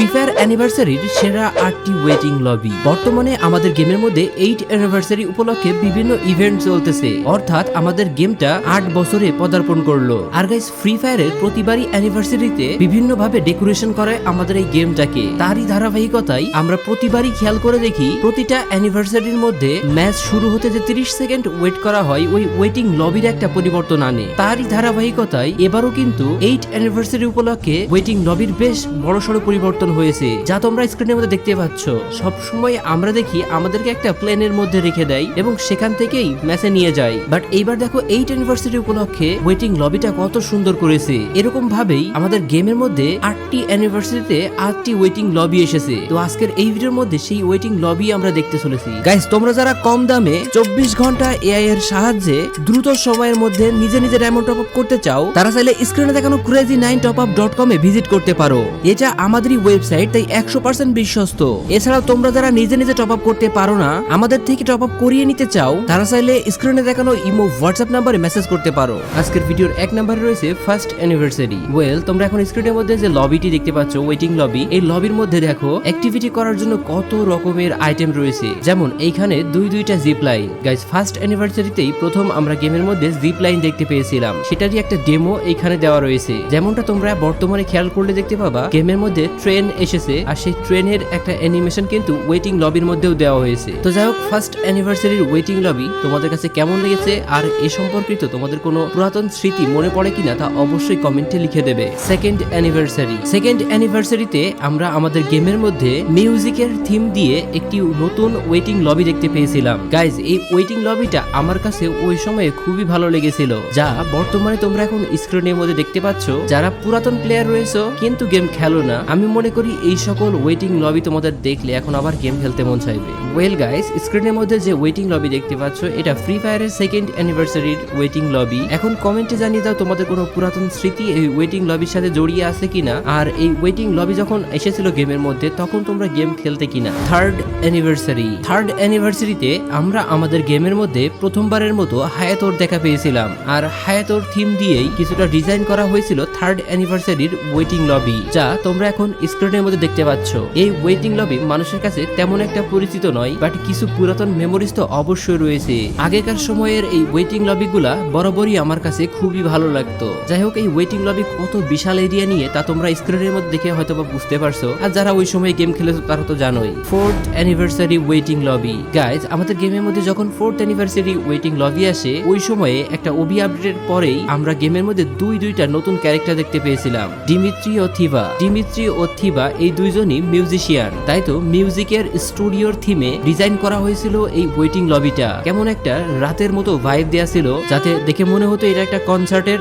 Free fire অ্যানিভার্সারির সেরা আটটি waiting lobby বর্তমানে আমাদের গেমের মধ্যে এইট অ্যানিভার্সারি উপলক্ষে বিভিন্ন ইভেন্ট চলতেছে। অর্থাৎ আমাদের গেমটা আট বছরে পদার্পণ করল। আর গাইস ফ্রি ফায়ারের প্রতিবারই অ্যানিভার্সারিতে বিভিন্ন ভাবে ডেকোরেশন করে আমাদের এই গেমটাকে। তারই ধারাবাহিকতায় আমরা প্রতিবারই খেয়াল করে দেখি, প্রতিটা অ্যানিভার্সারির মধ্যে ম্যাচ শুরু হতে যে 30 সেকেন্ড ওয়েট করা হয়, ওই ওয়েটিং লবির একটা পরিবর্তন আনে। তারই ধারাবাহিকতায় এবারও কিন্তু এইট অ্যানিভার্সারি উপলক্ষে ওয়েটিং লবির বেশ বড়সড় পরিবর্তন হয়েছে, যা তোমরা স্ক্রিনের মধ্যে দেখতে পাচ্ছ। সব সময় আমরা দেখি আমাদেরকে একটা প্লেনের মধ্যে রেখে দেয় এবং সেখান থেকেই ম্যাচে নিয়ে যায়। বাট এইবার দেখো এইট অ্যানিভার্সারি উপলক্ষে ওয়েটিং লবিটা কত সুন্দর করেছে। এরকম ভাবেই আমাদের গেমের মধ্যে আটটি অ্যানিভার্সারিতে আটটি ওয়েটিং লবি এসেছে। তো আজকের এই ভিডিওর মধ্যে সেই ওয়েটিং লবি আমরা দেখতে চলেছি। গাইস তোমরা যারা কম দামে চব্বিশ ঘণ্টা এআই এর সাহায্যে দ্রুত সময়ের মধ্যে নিজে নিজের অ্যামাউন্ট টপ আপ করতে চাও, তারা চাইলে স্ক্রিনে দেখানো crazy nine top up dot কমে ভিজিট করতে পারো। এটা আমাদেরই ওয়েবসাইট তাই একশো পার্সেন্ট বিশ্বস্ত। এছাড়াও তোমরা যারা নিজে নিজে টপ আপ করতে পারো না, আমাদের থেকে টপ আপ করিয়ে নিতে চাও, তারা চাইলে স্ক্রিনে দেখানো ইমো হোয়াটসঅ্যাপ নাম্বারে মেসেজ করতে পারো। আজকের ভিডিওর এক নম্বরে রয়েছে ফার্স্ট অ্যানিভার্সারি ওয়েল তোমরা এখন স্ক্রিনের মধ্যে যে লবিটি দেখতে পাচ্ছ ওয়েটিং লবি এই লবির মধ্যে দেখো অ্যাক্টিভিটি করার জন্য কত রকমের আইটেম রয়েছে। যেমন এইখানে দুই দুইটা জিপ লাইন গাইজ ফার্স্ট অ্যানিভার্সারিতেই প্রথম আমরা গেমের মধ্যে জিপ লাইন দেখতে পেয়েছিলাম। সেটারই একটা ডেমো এইখানে দেওয়া রয়েছে। যেমনটা তোমরা বর্তমানে খেয়াল করলে দেখতে পাবা গেমের মধ্যে ট্রেন এসেছে আর সেই ট্রেনের একটা অ্যানিমেশন কিন্তু ওয়েটিং লবির মধ্যেও দেওয়া হয়েছে। তো যাই হোক ফার্স্ট অ্যানিভার্সারির ওয়েটিং লবি তোমাদের কাছে কেমন লেগেছে আর এ সম্পর্কিত তোমাদের কোনো পুরাতন স্মৃতি মনে পড়ে কিনা তা অবশ্যই কমেন্টে লিখে দেবে। সেকেন্ড অ্যানিভার্সারি সেকেন্ড অ্যানিভার্সারিতে আমরা আমাদের গেমের মধ্যে মিউজিকের থিম দিয়ে একটি নতুন ওয়েটিং লবি দেখতে পেয়েছিলাম। গাইজ এই ওয়েটিং লবিটা আমার কাছে ওই সময়ে খুবই ভালো লেগেছিল, যা বর্তমানে তোমরা এখন স্ক্রিনের মধ্যে দেখতে পাচ্ছ। যারা পুরাতন প্লেয়ার রয়েছে, কিন্তু গেম খেলো না। আমি মনে করি এই সকল ওয়েটিং লবি তোমাদের দেখলে এখন আবার গেম খেলতে মন চাইবে। ওয়েল গাইস স্ক্রিনের মধ্যে যে ওয়েটিং লবি দেখতে পাচ্ছ, এটা ফ্রি ফায়ারের সেকেন্ড অ্যানিভার্সারির ওয়েটিং লবি এখন কমেন্টে জানিয়ে দাও তোমাদের কোনো পুরাতন স্মৃতি, এই ওয়েটিং লবির সাথে জড়িয়ে আছে কিনা? আর এই ওয়েটিং লবি যখন এসেছিল গেমের মধ্যে, তখন তোমরা গেম খেলতে কিনা? থার্ড অ্যানিভার্সারি থার্ড অ্যানিভার্সারিতে আমরা আমাদের গেমের মধ্যে প্রথমবারের মতো হায়াতোর দেখা পেয়েছিলাম। আর হায়াতোর থিম দিয়েই কিছুটা ডিজাইন করা হয়েছিল থার্ড অ্যানিভার্সারির ওয়েটিং লবি যা তোমরা এখন স্ক্রিনের মধ্যে দেখতে পাচ্ছ। এই ওয়েটিং লবি মানুষের কাছে তেমন একটা পরিচিত নয় বাট কিছু পুরাতন মেমোরিজ তো অবশ্যই রয়েছে। আগেকার সময়ের এই ওয়েটিং লবিগুলা বরাবরই আমার কাছে খুবই ভালো লাগতো। যাই হোক, এই ওয়েটিং লবি কত বিশাল এরিয়া নিয়ে তা তোমরা স্ক্রিনের মধ্যে দেখে হয়তো বা বুঝতে পারছ। আর যারা ওই সময় গেম খেলেছো, তারা তো জানোই। Fourth anniversary waiting lobby guys আমাদের গেমের মধ্যে যখন ফোর্থ অ্যানিভার্সারি ওয়েটিং লবি আসে, ওই সময়ে একটা ওবি আপডেটের পরেই আমরা গেমের মধ্যে দুই দুইটা নতুন ক্যারেক্টার দেখতে পেয়েছিলাম। ডিমিত্রি ও থিভা ডিমিত্রি ও থিবা এই দুইজনই মিউজিশিয়ান। তাই তো মিউজিকের স্টুডিওর থিমে ডিজাইন করা হয়েছিল এই ওয়েটিং লবিটা। কেমন একটা রাতের মতো ভাইব দেয়া ছিল, যাতে দেখে মনে হতো এটা একটা কনসার্টের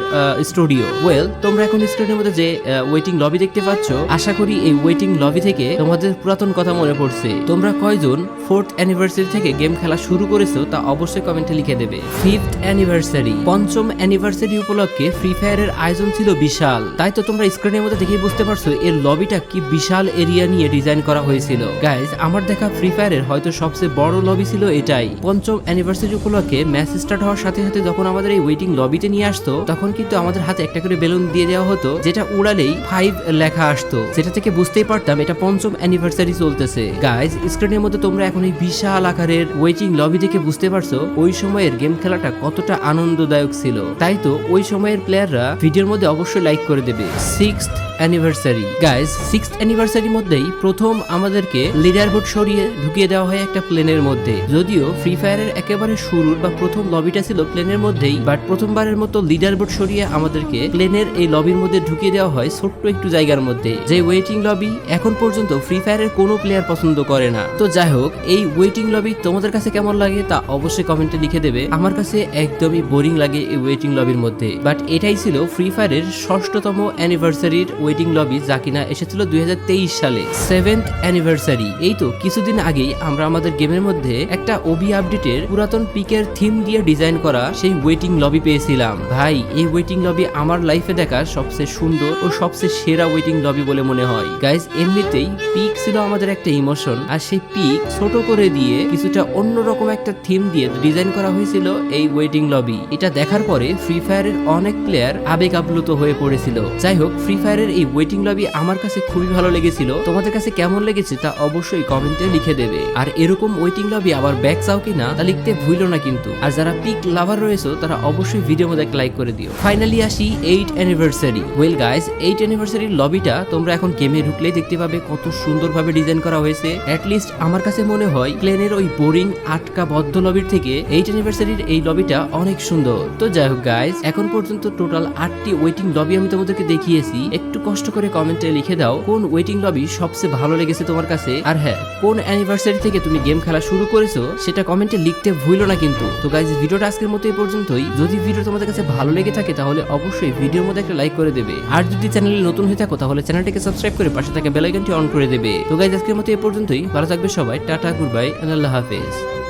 স্টুডিও। ওয়েল তোমরা এখন স্ক্রিনের মধ্যে যে ওয়েটিং লবি দেখতে পাচ্ছ, আশা করি এই ওয়েটিং লবি থেকে তোমাদের পুরাতন কথা মনে পড়ছে। তোমরা কয়জন ফোর্থ অ্যানিভার্সারি থেকে গেম খেলা শুরু করেছ তা অবশ্যই কমেন্টে লিখে দেবে। ফিফথ অ্যানিভার্সারি পঞ্চম অ্যানিভার্সারি উপলক্ষে ফ্রি ফায়ারের আয়োজন ছিল বিশাল। তাই তো তোমরা স্ক্রিনের মধ্যে দেখেই বুঝতে পারছ, এর লবিটা কি বিশাল এরিয়া নিয়ে ডিজাইন করা হয়েছিল। গাইজ আমার দেখা ফ্রি ফায়ারের হয়তো সবচেয়ে বড় লবি ছিল এটাই। পঞ্চম অ্যানিভার্সারি উপলক্ষে ম্যাচ স্টার্ট হওয়ার সাথে সাথে যখন আমাদের এই ওয়েটিং লবিতে নিয়ে আসতো, তখন কিন্তু আমাদের হাতে একটা করে বেলুন দিয়ে দেওয়া হতো, যেটা উড়ালেই ফাইভ লেখা আসতো। সেটা থেকে বুঝতেই পারতাম এটা পঞ্চম অ্যানিভার্সারি চলতেছে। গাইজ স্ক্রিনের মধ্যে তোমরা এখন এই বিশাল আকারের ওয়েটিং লবি দেখে বুঝতে পারছ ওই সময়ের গেম খেলাটা কতটা আনন্দদায়ক ছিল। তাই তো ওই সময়ের প্লেয়াররা ভিডিওর মধ্যে অবশ্যই লাইক করে দেবে। সিক্স অ্যানিভার্সারি গাইজ সিক্সথ অ্যানিভার্সারির মধ্যেই প্রথম আমাদেরকে লিডার বোর্ড সরিয়ে ঢুকিয়ে দেওয়া হয় একটা প্লেনের মধ্যে। যদিও ফ্রি ফায়ারের একেবারে শুরুর বা প্রথম লবিটা ছিল প্লেনের মধ্যেই বাট প্রথমবারের মতো লিডার বোর্ড সরিয়ে আমাদেরকে প্লেনের এই লবির মধ্যে ঢুকিয়ে দেওয়া হয় ছোট্ট একটু জায়গার মধ্যে। যে ওয়েটিং লবি এখন পর্যন্ত ফ্রি ফায়ারের কোনো প্লেয়ার পছন্দ করে না। তো যাই হোক, এই ওয়েটিং লবি তোমাদের কাছে কেমন লাগে তা অবশ্যই কমেন্টে লিখে দেবে। আমার কাছে একদমই বোরিং লাগে এই ওয়েটিং লবির মধ্যে। বাট এটাই ছিল ফ্রি ফায়ারের ষষ্ঠতম অ্যানিভার্সারির ওয়েটিং লবি যা কিনা এসেছিল দুই সালে সেভেন্থ অ্যানিভার্সারি এই তো, কিছুদিন আগেই আমরা আমাদের গেমের মধ্যে একটা ওবি আপডেটের পুরাতন পিকের থিম দিয়ে ডিজাইন করা সেই ওয়েটিং লবি পেয়েছিলাম। ভাই, এই ওয়েটিং লবি আমার লাইফে দেখা সবচেয়ে সুন্দর ও সবচেয়ে সেরা ওয়েটিং লবি বলে মনে হয়। গাইজ এমনিতেই পিক ছিল আমাদের একটা ইমোশন আর সেই পিক ছোট করে দিয়ে কিছুটা অন্যরকম একটা থিম দিয়ে ডিজাইন করা হয়েছিল এই ওয়েটিং লবি এটা দেখার পরে ফ্রি ফায়ারের অনেক প্লেয়ার আবেগ আপ্লুত হয়ে পড়েছিল। যাই হোক ফ্রি ফায়ারের এই ওয়েটিং লবি আমার কাছে খুবই ভালো লেগেছিল। তোমাদের কাছে কেমন লেগেছে তা অবশ্যই কমেন্টে লিখে দেবে। আর এরকম ওয়েটিং লবি আবার ব্যাক চাও কিনা তা লিখতে ভুলো না কিন্তু। আর যারা পিক লাভার রয়েছে, তারা অবশ্যই ভিডিও মধ্যে একটা লাইক করে দিও। ফাইনালি আসি eight anniversary well guys eight অ্যানিভার্সারির লবিটা তোমরা এখন গেমে ঢুকলেই দেখতে পাবে কত সুন্দরভাবে ডিজাইন করা হয়েছে। লিস্ট আমার কাছে মনে হয় প্লেনের ওই বোরিং আটকা, বদ্ধ লবির থেকে এইট অ্যানিভার্সারির এই লবিটা অনেক সুন্দর। তো যাই হোক গাইস এখন পর্যন্ত টোটাল আটটি ওয়েটিং লবি আমি তোমাদেরকে দেখিয়েছি। একটু কষ্ট করে কমেন্টে লিখে দাও। কোন ওয়েটিং লবি সবচেয়ে ভালো লেগেছে তোমার কাছে? আর হ্যাঁ কোন অ্যানিভার্সারি থেকে তুমি গেম খেলা শুরু করেছ, সেটা কমেন্টে লিখতে ভুলো না কিন্তু। তো গাইজ ভিডিওটা আজকের মতো এই পর্যন্তই। যদি ভিডিও তোমাদের কাছে ভালো লেগে থাকে, তাহলে অবশ্যই ভিডিওর মধ্যে একটা লাইক করে দেবে। আর যদি চ্যানেলে নতুন হয়ে থাকো, তাহলে চ্যানেলটিকে সাবস্ক্রাইব করে পাশে থাকা বেলাইকনটি অন করে দেবে। তো গাইজ আজকের মতো এই পর্যন্তই। ভালো থাকবে সবাই। টাটা গুড বাই আল্লাহ হাফেজ।